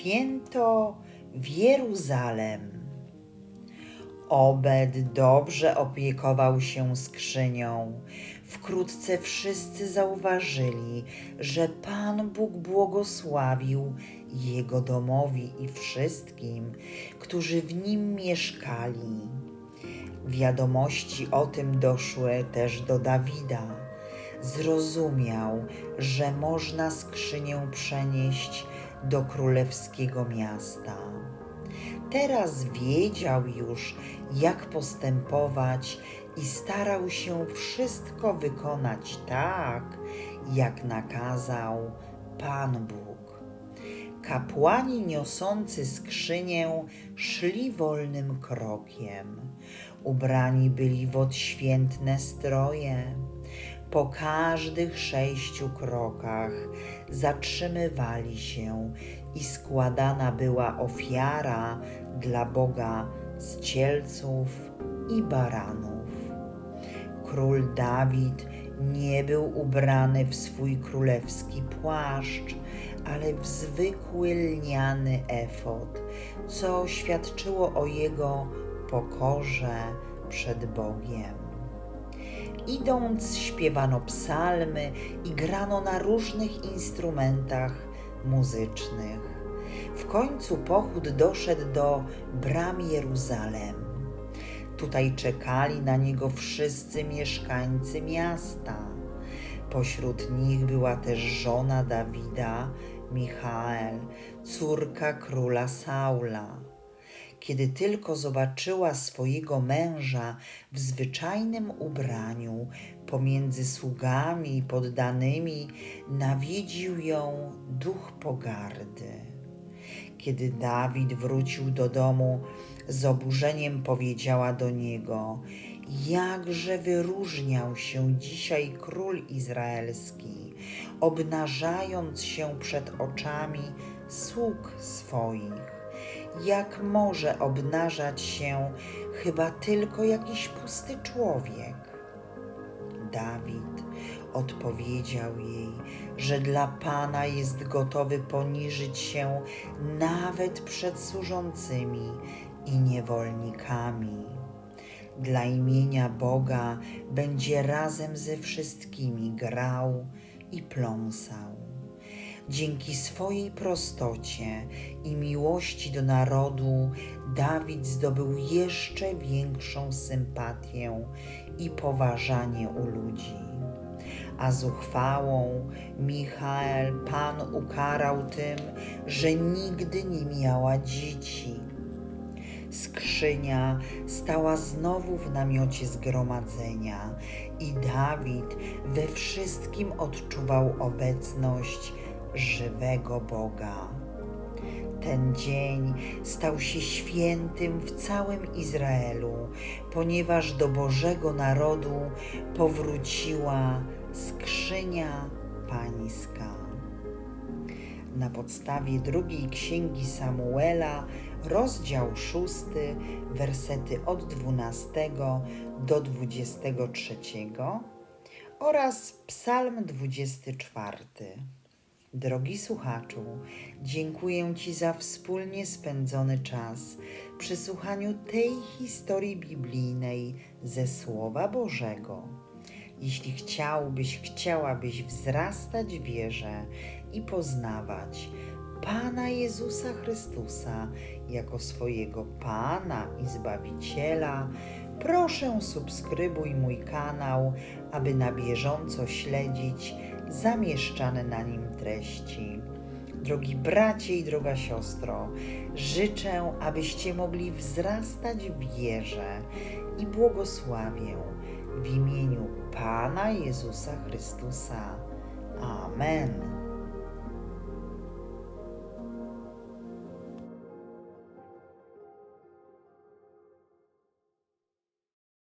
Święto Jeruzalem. Obed dobrze opiekował się skrzynią. Wkrótce wszyscy zauważyli, że Pan Bóg błogosławił jego domowi i wszystkim, którzy w nim mieszkali. Wiadomości o tym doszły też do Dawida. Zrozumiał, że można skrzynię przenieść do królewskiego miasta. Teraz wiedział już, jak postępować i starał się wszystko wykonać tak, jak nakazał Pan Bóg. Kapłani niosący skrzynię szli wolnym krokiem. Ubrani byli w odświętne stroje. Po każdych sześciu krokach zatrzymywali się i składana była ofiara dla Boga z cielców i baranów. Król Dawid nie był ubrany w swój królewski płaszcz, ale w zwykły lniany efod, co świadczyło o jego pokorze przed Bogiem. Idąc, śpiewano psalmy i grano na różnych instrumentach muzycznych. W końcu pochód doszedł do bram Jeruzalem. Tutaj czekali na niego wszyscy mieszkańcy miasta. Pośród nich była też żona Dawida, Michael, córka króla Saula. Kiedy tylko zobaczyła swojego męża w zwyczajnym ubraniu pomiędzy sługami i poddanymi, nawiedził ją duch pogardy. Kiedy Dawid wrócił do domu, z oburzeniem powiedziała do niego: Jakże wyróżniał się dzisiaj król izraelski, obnażając się przed oczami sług swoich jak może obnażać się chyba tylko jakiś pusty człowiek? Dawid odpowiedział jej, że dla Pana jest gotowy poniżyć się nawet przed służącymi i niewolnikami. Dla imienia Boga będzie razem ze wszystkimi grał i pląsał. Dzięki swojej prostocie i miłości do narodu, Dawid zdobył jeszcze większą sympatię i poważanie u ludzi. A zuchwałą Michael Pan ukarał tym, że nigdy nie miała dzieci. Skrzynia stała znowu w namiocie zgromadzenia i Dawid we wszystkim odczuwał obecność żywego Boga. Ten dzień stał się świętym w całym Izraelu, ponieważ do Bożego narodu powróciła skrzynia pańska. Na podstawie drugiej księgi Samuela, rozdział szósty, wersety od 12 do 23 oraz Psalm 24. Drogi słuchaczu, dziękuję Ci za wspólnie spędzony czas przy słuchaniu tej historii biblijnej ze Słowa Bożego. Jeśli chciałbyś, chciałabyś wzrastać w wierze i poznawać Pana Jezusa Chrystusa jako swojego Pana i Zbawiciela, proszę subskrybuj mój kanał, aby na bieżąco śledzić zamieszczane na nim treści. Drogi bracie i droga siostro, życzę, abyście mogli wzrastać w wierze i błogosławię w imieniu Pana Jezusa Chrystusa. Amen.